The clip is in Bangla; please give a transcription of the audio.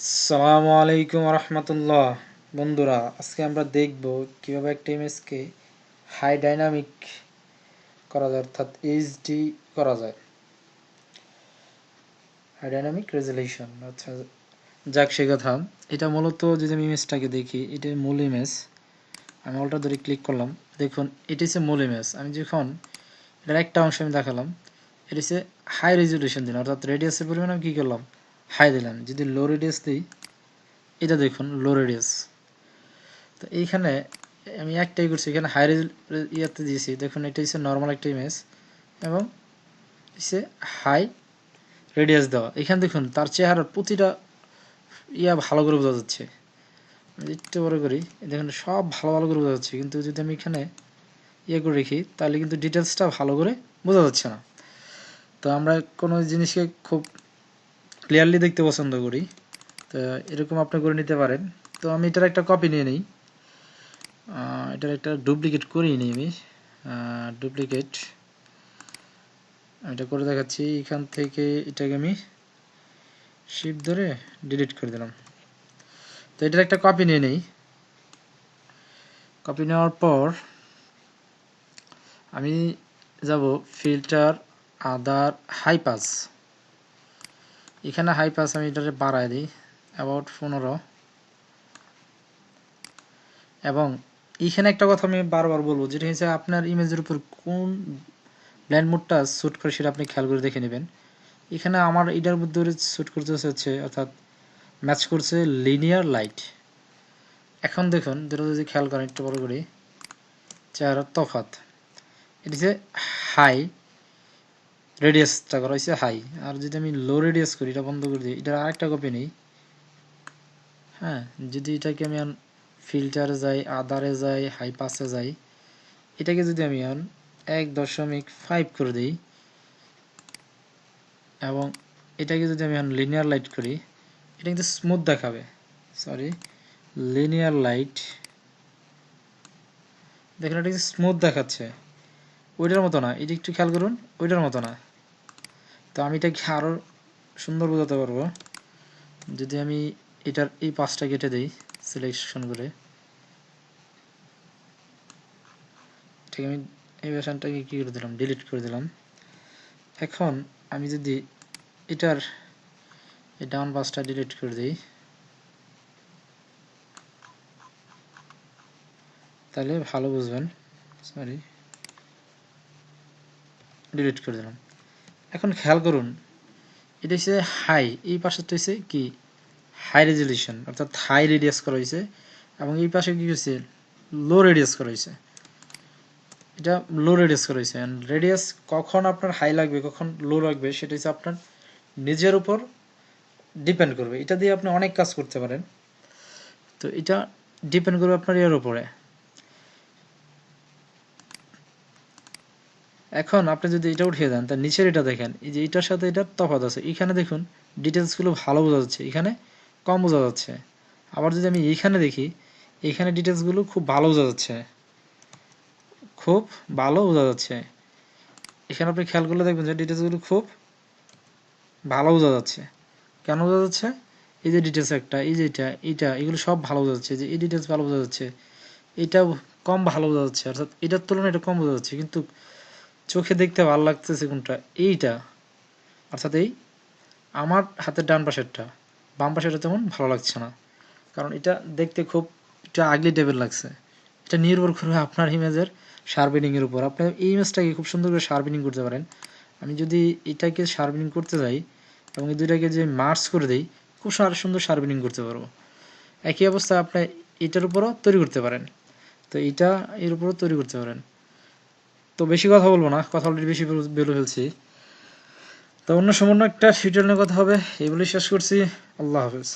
আসসালামু আলাইকুম রহমতুল্লাহ। বন্ধুরা, আজকে আমরা দেখব কীভাবে একটা ইমেজকে হাই ডাইনামিক করা যায়, অর্থাৎ এইচডি করা যায়। হাই ডাইনামিক রেজলিউশন আচ্ছা যাক, সে কথা। এটা মূলত যদি আমি ইমেজটাকে দেখি এটা মূল ইমেজ আমি অলটা ধরে ক্লিক করলাম। দেখুন, এটি হচ্ছে মূল ইমেজ আমি যখন এটার একটা অংশ আমি দেখালাম, এটি হচ্ছে হাই রেজলিউশন দিলাম অর্থাৎ রেডিয়াসের পরিমাণ আমি কী করলাম? হাই দিলাম। যদি লো রেডিয়াস দিই, এটা দেখুন লো রেডিয়াস তো এইখানে আমি একটাই করছি, এখানে হাই ইয়াতে দিয়েছি। দেখুন, এটা হচ্ছে নর্মাল একটা ইমেজ এবং হচ্ছে হাই রেডিয়াস দেওয়া। এখানে দেখুন, তার চেহারার প্রতিটা ইয়া ভালো করে বোঝা যাচ্ছে। একটু বড় করি, দেখুন, সব ভালো ভালো করে বোঝা যাচ্ছে। কিন্তু যদি আমি এখানে ইয়ে করে রেখি, তাহলে কিন্তু ডিটেলসটা ভালো করে বোঝা যাচ্ছে না। তো আমরা কোনো জিনিসকে খুব ক্লিয়ারলি দেখতে পছন্দ করি। তো এরকম আপনি করে নিতে পারেন। তো আমি এটার একটা কপি নিয়ে নিই। এটার একটা ডুপ্লিকেট করিয়ে নিই আমি। ডুপ্লিকেট এটা করে দেখাচ্ছি। এখান থেকে এটাকে আমি শিপ ধরে ডিলিট করে দিলাম। তো এটার একটা কপি নিয়ে নেই। কপি নেওয়ার পর আমি যাব ফিল্টার আদার হাইপাস এখানে হাই পাস আমি এটাকে বাড়ায় দিই অ্যাবাউট পনেরো। এবং এখানে একটা কথা আমি বারবার বলব, যেটা হচ্ছে আপনার ইমেজের উপর কোন ব্ল্যান্ড মোডটা শ্যুট করে সেটা আপনি খেয়াল করে দেখে নেবেন। এখানে আমার এটার মধ্যে শ্যুট করতে হচ্ছে, অর্থাৎ ম্যাচ করছে লিনিয়ার লাইট এখন দেখুন, যেটা যদি খেয়াল করেন একটু বড় করি চেহারার তফাত এটি হচ্ছে হাই রেডিয়াসটা করা হয়েছে হাই আর যদি আমি লো রেডিয়াস করি, এটা বন্ধ করে দিই। এটার আরেকটা কপি নেই। হ্যাঁ যদি এটাকে আমি ফিল্টারে যাই আদারে যাই হাই পাসে যাই, এটাকে যদি আমি এখন এক দশমিক ফাইভ করে দিই, এবং এটাকে যদি আমি এখন লিনিয়ার লাইট করি, এটা কিন্তু স্মুথ দেখাবে। সরি লিনিয়ার লাইট দেখুন, এটা স্মুথ দেখাচ্ছে। ওইটার মতো না। এটা একটু খেয়াল করুন, ওইটার মতো না। তো আমি এটাকে আরও সুন্দর বোঝাতে পারব। যদি আমি এটার এই পাঁচটা কেটে দিই সিলেকশন করে। ঠিক, আমি এই ভাষণটাকে কী করে দিলাম? ডিলিট করে দিলাম। এখন আমি যদি এটার এই ডাউন পাঁচটা ডিলিট করে দিই, তাহলে ভালো বুঝবেন। সরি ডিলিট করে দিলাম। এখন খেয়াল করুন, এটা হচ্ছে হাই এই পাশেরটা হচ্ছে কি? হাই রেজলিউশন অর্থাৎ হাই রেডিয়াস করা হয়েছে এবং এই পাশে কি হয়েছে লো রেডিয়াস করা হয়েছে এটা লো রেডিয়াস করা হয়েছে রেডিয়াস কখন আপনার হাই লাগবে, কখন লো লাগবে, সেটা হচ্ছে আপনার নিজের উপর ডিপেন্ড করবে। এটা দিয়ে আপনি অনেক কাজ করতে পারেন। তো এটা ডিপেন্ড করবে আপনার এর উপরে। এখন আপনি যদি এটা উঠিয়ে দেন, তার নিচের এটা দেখেন, এই যে এটার সাথে এটার তফাৎ আছে। এখানে দেখুন ডিটেলসগুলো ভালো বোঝা যাচ্ছে, এখানে কম বোঝা যাচ্ছে। আবার যদি আমি এইখানে দেখি, এখানে ডিটেলসগুলো খুব ভালো বোঝা যাচ্ছে। খুব ভালো বোঝা যাচ্ছে। এখানে আপনি খেয়াল করলে দেখবেন যে ডিটেলসগুলো খুব ভালো বোঝা যাচ্ছে। কেন বোঝা যাচ্ছে? এই যে ডিটেলস একটা, এই যে এটা, এইটা, এগুলো সব ভালো বোঝা যাচ্ছে। যে এই ডিটেলস ভালো বোঝা যাচ্ছে এটা কম ভালো বোঝা যাচ্ছে। অর্থাৎ এটার তুলনায় এটা কম বোঝা যাচ্ছে। কিন্তু চোখে দেখতে ভালো লাগতেছে কোনটা? এইটা। অর্থাৎ এই আমার হাতের ডান পাশেরটা। বাম পাশেরটা তেমন ভালো লাগছে না। কারণ এটা দেখতে খুব এটা আগলি টাইপের লাগছে। এটা নির্ভর করবে আপনার ইমেজের শার্পেনিংয়ের উপর। আপনি এই ইমেজটাকে খুব সুন্দর করে শার্পেনিং করতে পারেন। আমি যদি এটাকে শার্পেনিং করতে যাই এবং এই দুইটাকে যে মার্চ করে দিই, খুব সুন্দর শার্পেনিং করতে পারব। একই অবস্থা আপনি এটার উপরও তৈরি করতে পারেন। তো এটা এর উপরও তৈরি করতে পারেন। তো বেশি কথা বলব না, কথা অলরেডি বেশি বেরো ফেলছি। তো অন্য সমন্য একটা ফিউচার নিয়ে কথা হবে এই বলে শেষ করছি। আল্লাহ হাফেজ।